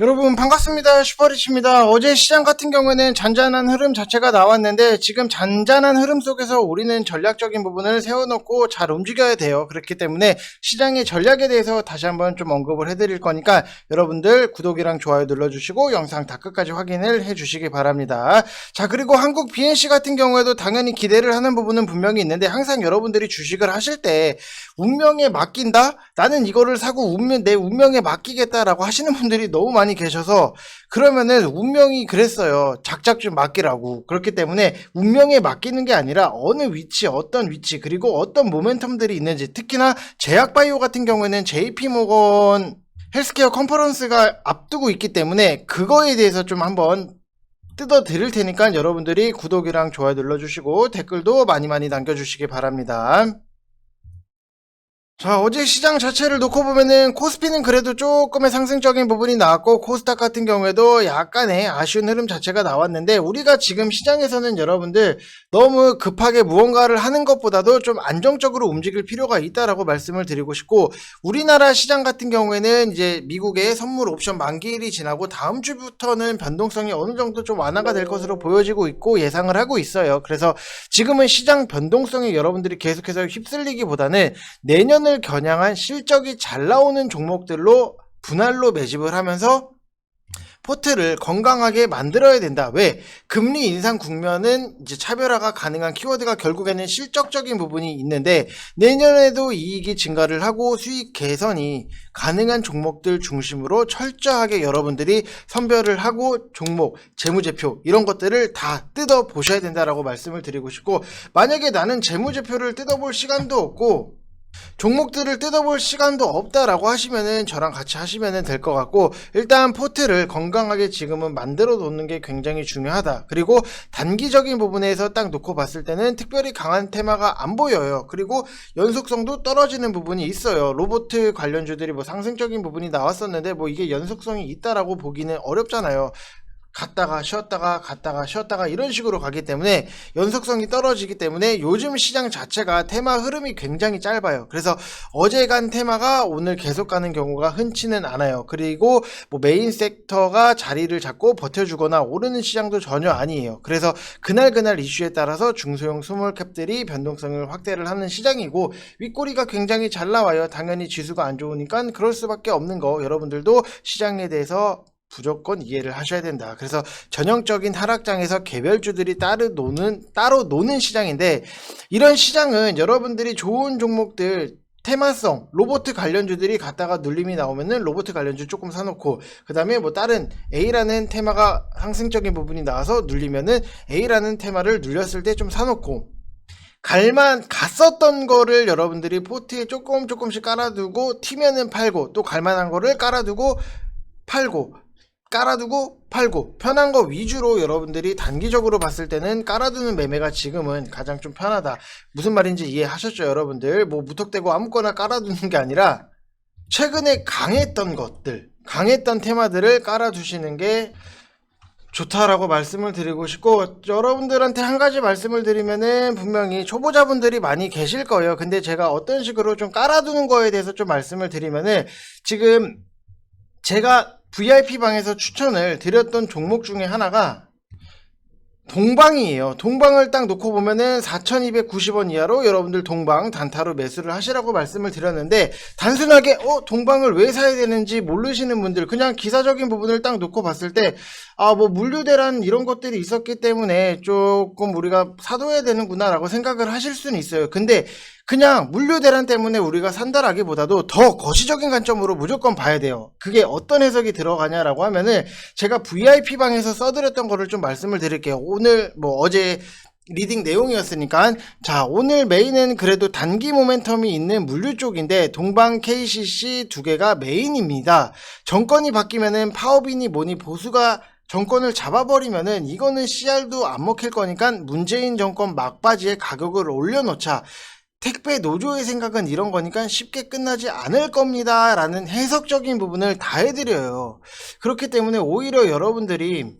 여러분 반갑습니다. 슈퍼리치입니다. 어제 시장 같은 경우에는 잔잔한 흐름 자체가 나왔는데 지금 잔잔한 흐름 속에서 우리는 전략적인 부분을 세워놓고 잘 움직여야 돼요. 그렇기 때문에 시장의 전략에 대해서 다시 한번 좀 언급을 해드릴 거니까 여러분들 구독이랑 좋아요 눌러주시고 영상 다 끝까지 확인을 해주시기 바랍니다. 자 그리고 한국 BNC 같은 경우에도 당연히 기대를 하는 부분은 분명히 있는데 항상 여러분들이 주식을 하실 때 운명에 맡긴다? 나는 이거를 사고 운명, 내 운명에 맡기겠다라고 하시는 분들이 너무 많이 계셔서 그러면은 운명이 그랬어요. 작작 좀 맡기라고. 그렇기 때문에 운명에 맡기는 게 아니라 어느 위치, 어떤 위치, 그리고 어떤 모멘텀들이 있는지 특히나 제약바이오 같은 경우에는 JP모건 헬스케어 컨퍼런스가 앞두고 있기 때문에 그거에 대해서 좀 한번 뜯어 드릴 테니까 여러분들이 구독이랑 좋아요 눌러주시고 댓글도 많이 많이 남겨주시기 바랍니다. 자, 어제 시장 자체를 놓고 보면은 코스피는 그래도 조금의 상승적인 부분이 나왔고 코스닥 같은 경우에도 약간의 아쉬운 흐름 자체가 나왔는데 우리가 지금 시장에서는 여러분들 너무 급하게 무언가를 하는 것보다도 좀 안정적으로 움직일 필요가 있다라고 말씀을 드리고 싶고 우리나라 시장 같은 경우에는 이제 미국의 선물 옵션 만기일이 지나고 다음 주부터는 변동성이 어느 정도 좀 완화가 될 것으로 보여지고 있고 예상을 하고 있어요. 그래서 지금은 시장 변동성에 여러분들이 계속해서 휩쓸리기보다는 내년을 겨냥한 실적이 잘 나오는 종목들로 분할로 매집을 하면서 포트를 건강하게 만들어야 된다. 왜? 금리 인상 국면은 이제 차별화가 가능한 키워드가 결국에는 실적적인 부분이 있는데 내년에도 이익이 증가를 하고 수익 개선이 가능한 종목들 중심으로 철저하게 여러분들이 선별을 하고 종목, 재무제표 이런 것들을 다 뜯어 보셔야 된다라고 말씀을 드리고 싶고 만약에 나는 재무제표를 뜯어 볼 시간도 없고 종목들을 뜯어볼 시간도 없다라고 하시면은 저랑 같이 하시면은 될 것 같고 일단 포트를 건강하게 지금은 만들어 놓는 게 굉장히 중요하다. 그리고 단기적인 부분에서 딱 놓고 봤을 때는 특별히 강한 테마가 안 보여요. 그리고 연속성도 떨어지는 부분이 있어요. 로봇 관련주들이 뭐 상승적인 부분이 나왔었는데 뭐 이게 연속성이 있다라고 보기는 어렵잖아요. 갔다가 쉬었다가 갔다가 쉬었다가 이런 식으로 가기 때문에 연속성이 떨어지기 때문에 요즘 시장 자체가 테마 흐름이 굉장히 짧아요. 그래서 어제 간 테마가 오늘 계속 가는 경우가 흔치는 않아요. 그리고 뭐 메인 섹터가 자리를 잡고 버텨주거나 오르는 시장도 전혀 아니에요. 그래서 그날 그날 이슈에 따라서 중소형 스몰캡들이 변동성을 확대를 하는 시장이고 윗꼬리가 굉장히 잘 나와요. 당연히 지수가 안 좋으니까 그럴 수밖에 없는 거 여러분들도 시장에 대해서 무조건 이해를 하셔야 된다. 그래서 전형적인 하락장에서 개별주들이 따로 노는 따로 노는 시장인데 이런 시장은 여러분들이 좋은 종목들 테마성 로봇 관련주들이 갔다가 눌림이 나오면은 로봇 관련주 조금 사놓고 그 다음에 뭐 다른 A라는 테마가 상승적인 부분이 나와서 눌리면은 A라는 테마를 눌렸을 때 좀 사놓고 갈만 갔었던 거를 여러분들이 포트에 조금 조금씩 깔아두고 튀면은 팔고 또 갈만한 거를 깔아두고 팔고 깔아두고 팔고 편한 거 위주로 여러분들이 단기적으로 봤을 때는 깔아두는 매매가 지금은 가장 좀 편하다. 무슨 말인지 이해하셨죠, 여러분들? 뭐 무턱대고 아무거나 깔아두는 게 아니라 최근에 강했던 것들, 강했던 테마들을 깔아두시는 게 좋다라고 말씀을 드리고 싶고 여러분들한테 한 가지 말씀을 드리면은 분명히 초보자분들이 많이 계실 거예요. 근데 제가 어떤 식으로 좀 깔아두는 거에 대해서 좀 말씀을 드리면은 지금 제가 VIP 방에서 추천을 드렸던 종목 중에 하나가 동방이에요. 동방을 딱 놓고 보면은 4,290원 이하로 여러분들 동방 단타로 매수를 하시라고 말씀을 드렸는데 단순하게 어 동방을 왜 사야 되는지 모르시는 분들 그냥 기사적인 부분을 딱 놓고 봤을 때 아 뭐 물류대란 이런 것들이 있었기 때문에 조금 우리가 사둬야 되는구나라고 생각을 하실 수는 있어요. 근데 그냥 물류대란 때문에 우리가 산다라기보다도 더 거시적인 관점으로 무조건 봐야 돼요. 그게 어떤 해석이 들어가냐라고 하면은 제가 VIP 방에서 써드렸던 거를 좀 말씀을 드릴게요. 오늘 뭐 어제 리딩 내용이었으니까 자 오늘 메인은 그래도 단기 모멘텀이 있는 물류 쪽인데 동방 KCC 두 개가 메인입니다. 정권이 바뀌면은 파업이니 뭐니 보수가 정권을 잡아버리면은 이거는 CR도 안 먹힐 거니까 문재인 정권 막바지에 가격을 올려놓자. 택배 노조의 생각은 이런 거니까 쉽게 끝나지 않을 겁니다. 라는 해석적인 부분을 다 해드려요. 그렇기 때문에 오히려 여러분들이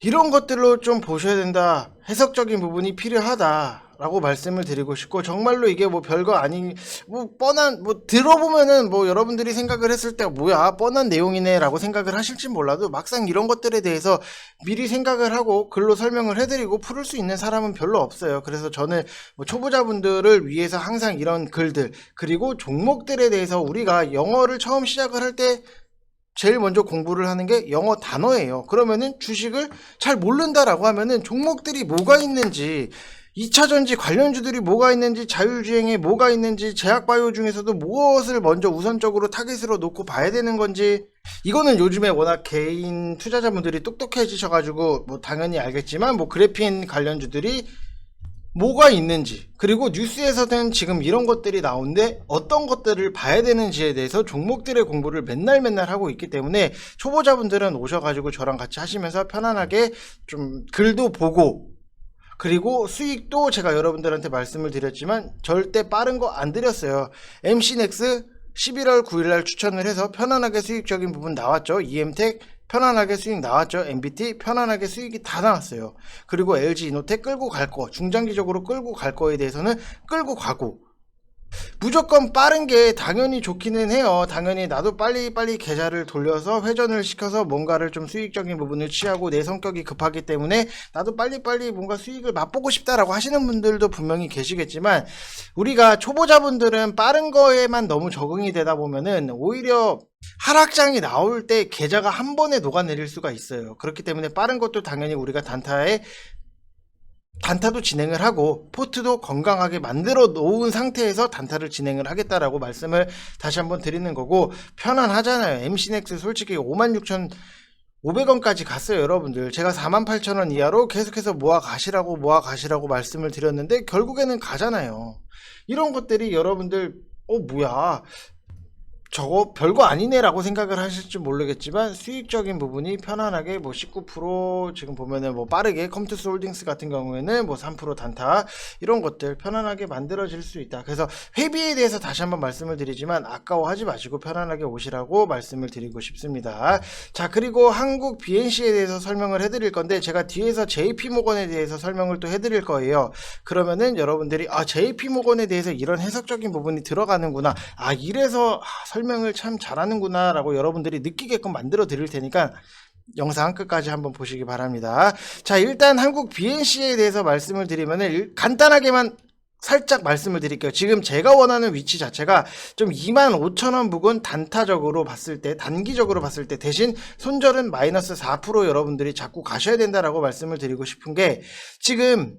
이런 것들로 좀 보셔야 된다. 해석적인 부분이 필요하다. 있다라고 말씀을 드리고 싶고 정말로 이게 뭐 별거 아니 뭐 뻔한 뭐 들어보면은 뭐 여러분들이 생각을 했을 때 뭐야 뻔한 내용이네 라고 생각을 하실지 몰라도 막상 이런 것들에 대해서 미리 생각을 하고 글로 설명을 해드리고 풀을 수 있는 사람은 별로 없어요. 그래서 저는 뭐 초보자분들을 위해서 항상 이런 글들 그리고 종목들에 대해서 우리가 영어를 처음 시작을 할때 제일 먼저 공부를 하는 게 영어 단어예요. 그러면은 주식을 잘 모른다라고 하면은 종목들이 뭐가 있는지 2차 전지 관련주들이 뭐가 있는지 자율주행에 뭐가 있는지 제약바이오 중에서도 무엇을 먼저 우선적으로 타깃으로 놓고 봐야 되는 건지 이거는 요즘에 워낙 개인 투자자분들이 똑똑해지셔가지고 뭐 당연히 알겠지만 뭐 그래핀 관련주들이 뭐가 있는지 그리고 뉴스에서는 지금 이런 것들이 나오는데 어떤 것들을 봐야 되는지에 대해서 종목들의 공부를 맨날 맨날 하고 있기 때문에 초보자분들은 오셔가지고 저랑 같이 하시면서 편안하게 좀 글도 보고 그리고 수익도 제가 여러분들한테 말씀을 드렸지만 절대 빠른 거 안 드렸어요. MC넥스 11월 9일날 추천을 해서 편안하게 수익적인 부분 나왔죠. EM텍 편안하게 수익 나왔죠. MBT 편안하게 수익이 다 나왔어요. 그리고 LG 이노텍 끌고 갈 거, 중장기적으로 끌고 갈 거에 대해서는 끌고 가고 무조건 빠른 게 당연히 좋기는 해요. 당연히 나도 빨리빨리 계좌를 돌려서 회전을 시켜서 뭔가를 좀 수익적인 부분을 취하고 내 성격이 급하기 때문에 나도 빨리빨리 뭔가 수익을 맛보고 싶다라고 하시는 분들도 분명히 계시겠지만 우리가 초보자분들은 빠른 거에만 너무 적응이 되다 보면은 오히려 하락장이 나올 때 계좌가 한 번에 녹아내릴 수가 있어요. 그렇기 때문에 빠른 것도 당연히 우리가 단타에 단타도 진행을 하고 포트도 건강하게 만들어 놓은 상태에서 단타를 진행을 하겠다라고 말씀을 다시 한번 드리는 거고 편안하잖아요. MC넥스 솔직히 56,500원까지 갔어요, 여러분들. 제가 48,000원 이하로 계속해서 모아 가시라고 모아 가시라고 말씀을 드렸는데 결국에는 가잖아요. 이런 것들이 여러분들 어 뭐야 저거 별거 아니네라고 생각을 하실지 모르겠지만 수익적인 부분이 편안하게 뭐 19% 지금 보면은 뭐 빠르게 컴투스 홀딩스 같은 경우에는 뭐 3% 단타 이런 것들 편안하게 만들어질 수 있다. 그래서 회비에 대해서 다시 한번 말씀을 드리지만 아까워하지 마시고 편안하게 오시라고 말씀을 드리고 싶습니다. 자 그리고 한국 BNC에 대해서 설명을 해드릴 건데 제가 뒤에서 JP 모건에 대해서 설명을 또 해드릴 거예요. 그러면은 여러분들이 아 JP 모건에 대해서 이런 해석적인 부분이 들어가는구나. 아 이래서 아, 설명을 참 잘하는구나 라고 여러분들이 느끼게끔 만들어 드릴 테니까 영상 끝까지 한번 보시기 바랍니다. 자, 일단 한국 BNC에 대해서 말씀을 드리면은 일- 간단하게만 살짝 말씀을 드릴게요. 지금 제가 원하는 위치 자체가 좀 25,000원 부근 단타적으로 봤을 때, 단기적으로 봤을 때 대신 손절은 마이너스 4% 여러분들이 자꾸 가셔야 된다라고 말씀을 드리고 싶은 게 지금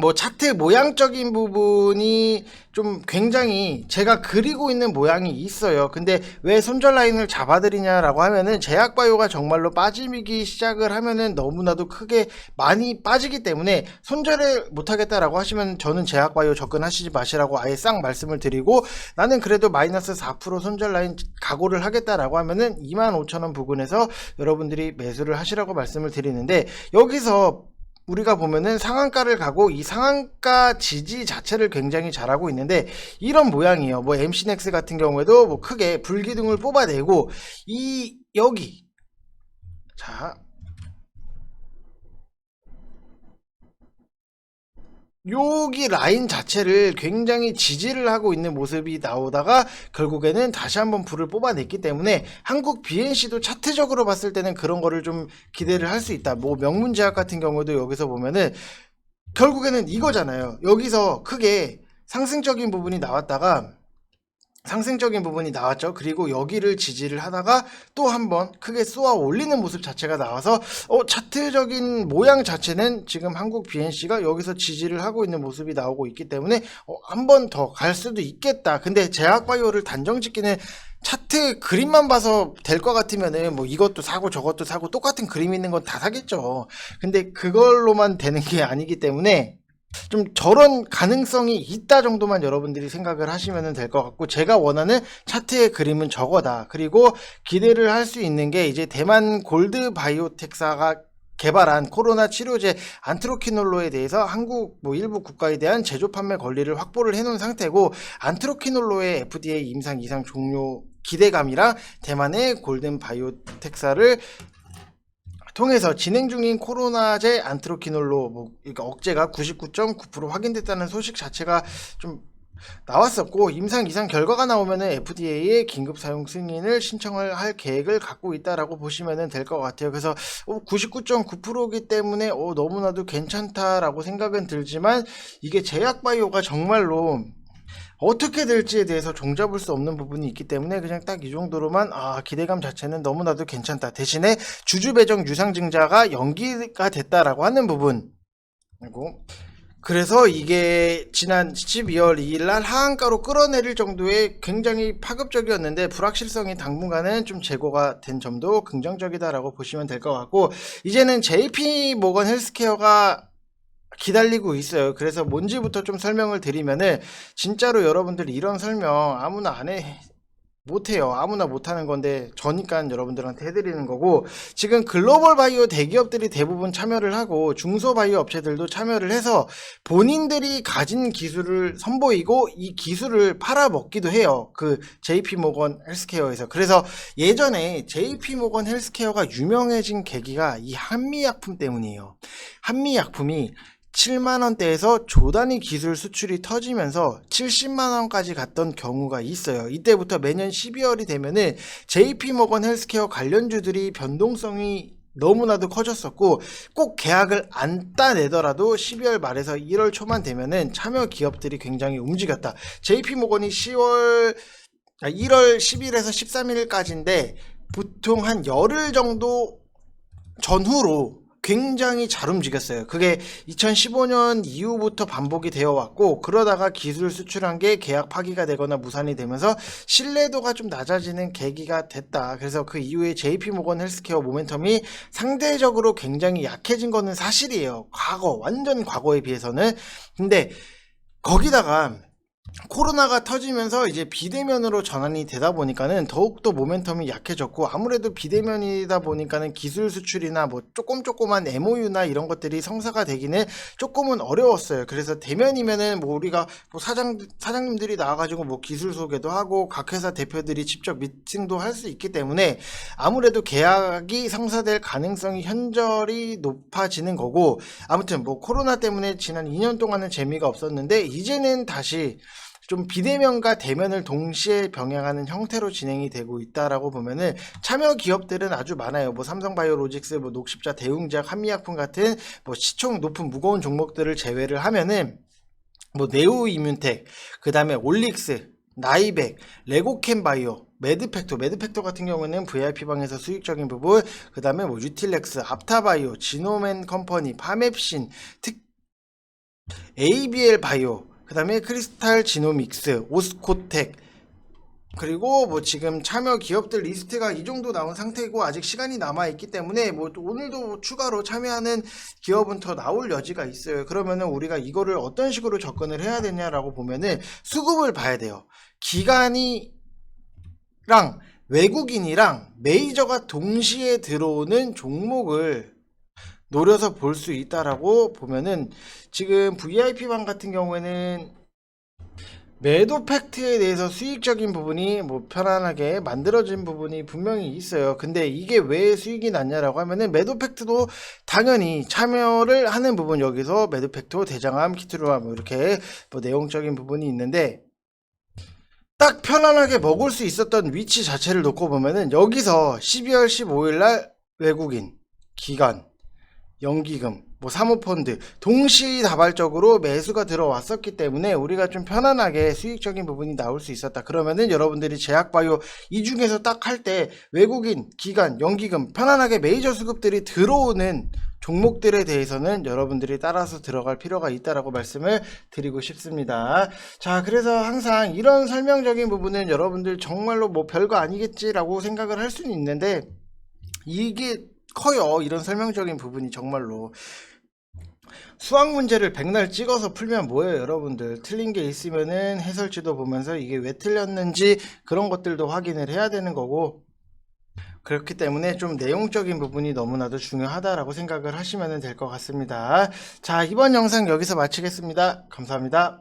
뭐 차트 모양적인 부분이 좀 굉장히 제가 그리고 있는 모양이 있어요. 근데 왜 손절 라인을 잡아드리냐라고 하면은 제약바이오가 정말로 빠지기 시작을 하면은 너무나도 크게 많이 빠지기 때문에 손절을 못하겠다라고 하시면 저는 제약바이오 접근하시지 마시라고 아예 싹 말씀을 드리고 나는 그래도 마이너스 4% 손절 라인 각오를 하겠다라고 하면은 25,000원 부근에서 여러분들이 매수를 하시라고 말씀을 드리는데 여기서 우리가 보면은 상한가를 가고 이 상한가 지지 자체를 굉장히 잘하고 있는데 이런 모양이에요. 뭐 MC넥스 같은 경우에도 뭐 크게 불기둥을 뽑아내고 이 여기 자 여기 라인 자체를 굉장히 지지를 하고 있는 모습이 나오다가 결국에는 다시 한번 불을 뽑아냈기 때문에 한국 BNC도 차트적으로 봤을 때는 그런 거를 좀 기대를 할 수 있다. 뭐 명문제약 같은 경우도 여기서 보면은 결국에는 이거잖아요. 여기서 크게 상승적인 부분이 나왔다가 상승적인 부분이 나왔죠. 그리고 여기를 지지를 하다가 또 한번 크게 쏘아 올리는 모습 자체가 나와서 어, 차트적인 모양 자체는 지금 한국 BNC가 여기서 지지를 하고 있는 모습이 나오고 있기 때문에 어, 한번 더 갈 수도 있겠다. 근데 제약바이오를 단정 짓기는 차트 그림만 봐서 될 것 같으면은 뭐 이것도 사고 저것도 사고 똑같은 그림 있는 건 다 사겠죠. 근데 그걸로만 되는 게 아니기 때문에 좀 저런 가능성이 있다 정도만 여러분들이 생각을 하시면 될 것 같고 제가 원하는 차트의 그림은 저거다. 그리고 기대를 할 수 있는 게 이제 대만 골드 바이오텍사가 개발한 코로나 치료제 안트로키놀로에 대해서 한국 뭐 일부 국가에 대한 제조 판매 권리를 확보를 해놓은 상태고 안트로키놀로의 FDA 임상 이상 종료 기대감이랑 대만의 골든 바이오텍사를 통해서 진행 중인 코로나제 안트로키놀로 뭐 그러니까 억제가 99.9% 확인됐다는 소식 자체가 좀 나왔었고 임상 이상 결과가 나오면은 FDA에 긴급 사용 승인을 신청을 할 계획을 갖고 있다라고 보시면 될 것 같아요. 그래서 99.9%이기 때문에 어, 너무나도 괜찮다라고 생각은 들지만 이게 제약 바이오가 정말로 어떻게 될지에 대해서 종잡을 수 없는 부분이 있기 때문에 그냥 딱 이 정도로만 아 기대감 자체는 너무나도 괜찮다. 대신에 주주 배정 유상 증자가 연기가 됐다라고 하는 부분 그리고 그래서 이게 지난 12월 2일 날 하한가로 끌어내릴 정도의 굉장히 파급적이었는데 불확실성이 당분간은 좀 제고가 된 점도 긍정적이다라고 보시면 될 것 같고 이제는 JP 모건 헬스케어가 기다리고 있어요. 그래서 뭔지부터 좀 설명을 드리면은 진짜로 여러분들이 이런 설명 아무나 안 해. 못해요. 아무나 못하는 건데 저니까 여러분들한테 해드리는 거고 지금 글로벌 바이오 대기업들이 대부분 참여를 하고 중소 바이오 업체들도 참여를 해서 본인들이 가진 기술을 선보이고 이 기술을 팔아먹기도 해요. 그 JP 모건 헬스케어에서. 그래서 예전에 JP 모건 헬스케어가 유명해진 계기가 이 한미약품 때문이에요. 한미약품이 7만원대에서 조단위 기술 수출이 터지면서 70만원까지 갔던 경우가 있어요. 이때부터 매년 12월이 되면은 JP모건 헬스케어 관련주들이 변동성이 너무나도 커졌었고 꼭 계약을 안 따내더라도 12월 말에서 1월 초만 되면은 참여 기업들이 굉장히 움직였다. JP모건이 10월 1월 10일에서 13일까지인데 보통 한 열흘 정도 전후로 굉장히 잘 움직였어요. 그게 2015년 이후부터 반복이 되어 왔고 그러다가 기술 수출한 게 계약 파기가 되거나 무산이 되면서 신뢰도가 좀 낮아지는 계기가 됐다. 그래서 그 이후에 JP 모건 헬스케어 모멘텀이 상대적으로 굉장히 약해진 거는 사실이에요. 과거 완전 과거에 비해서는 근데 거기다가 코로나가 터지면서 이제 비대면으로 전환이 되다 보니까는 더욱더 모멘텀이 약해졌고 아무래도 비대면이다 보니까는 기술 수출이나 뭐 조금 조그만 MOU나 이런 것들이 성사가 되기는 조금은 어려웠어요. 그래서 대면이면은 뭐 우리가 뭐 사장 사장님들이 나와가지고 뭐 기술 소개도 하고 각 회사 대표들이 직접 미팅도 할 수 있기 때문에 아무래도 계약이 성사될 가능성이 현저히 높아지는 거고 아무튼 뭐 코로나 때문에 지난 2년 동안은 재미가 없었는데 이제는 다시 좀 비대면과 대면을 동시에 병행하는 형태로 진행이 되고 있다라고 보면은 참여 기업들은 아주 많아요. 뭐 삼성바이오로직스, 뭐 녹십자, 대웅제약, 한미약품 같은 뭐 시총 높은 무거운 종목들을 제외를 하면은 뭐 네오 이뮨텍, 그 다음에 올릭스, 나이백, 레고캠바이오, 매드팩토, 매드팩토 같은 경우는 VIP방에서 수익적인 부분, 그 다음에 뭐 유틸렉스, 앞타바이오, 지노맨 컴퍼니, 파맵신, 특, ABL 바이오, 그 다음에 크리스탈 지노믹스, 오스코텍, 그리고 뭐 지금 참여 기업들 리스트가 이 정도 나온 상태고 아직 시간이 남아 있기 때문에 뭐 오늘도 추가로 참여하는 기업은 더 나올 여지가 있어요. 그러면은 우리가 이거를 어떤 식으로 접근을 해야 되냐라고 보면은 수급을 봐야 돼요. 기간이랑 외국인이랑 메이저가 동시에 들어오는 종목을 노려서 볼 수 있다라고 보면은 지금 VIP방 같은 경우에는 매도 팩트에 대해서 수익적인 부분이 뭐 편안하게 만들어진 부분이 분명히 있어요. 근데 이게 왜 수익이 났냐라고 하면은 매도 팩트도 당연히 참여를 하는 부분 여기서 매도 팩트 대장암 키트로암 뭐 이렇게 뭐 내용적인 부분이 있는데 딱 편안하게 먹을 수 있었던 위치 자체를 놓고 보면은 여기서 12월 15일 날 외국인 기관 연기금, 뭐 사모펀드 동시다발적으로 매수가 들어왔었기 때문에 우리가 좀 편안하게 수익적인 부분이 나올 수 있었다. 그러면은 여러분들이 제약바이오 이 중에서 딱 할 때 외국인, 기관, 연기금 편안하게 메이저 수급들이 들어오는 종목들에 대해서는 여러분들이 따라서 들어갈 필요가 있다라고 말씀을 드리고 싶습니다. 자, 그래서 항상 이런 설명적인 부분은 여러분들 정말로 뭐 별거 아니겠지라고 생각을 할 수는 있는데 이게 커요. 이런 설명적인 부분이 정말로. 수학 문제를 백날 찍어서 풀면 뭐예요, 여러분들? 틀린 게 있으면은 해설지도 보면서 이게 왜 틀렸는지 그런 것들도 확인을 해야 되는 거고. 그렇기 때문에 좀 내용적인 부분이 너무나도 중요하다라고 생각을 하시면 될 것 같습니다. 자, 이번 영상 여기서 마치겠습니다. 감사합니다.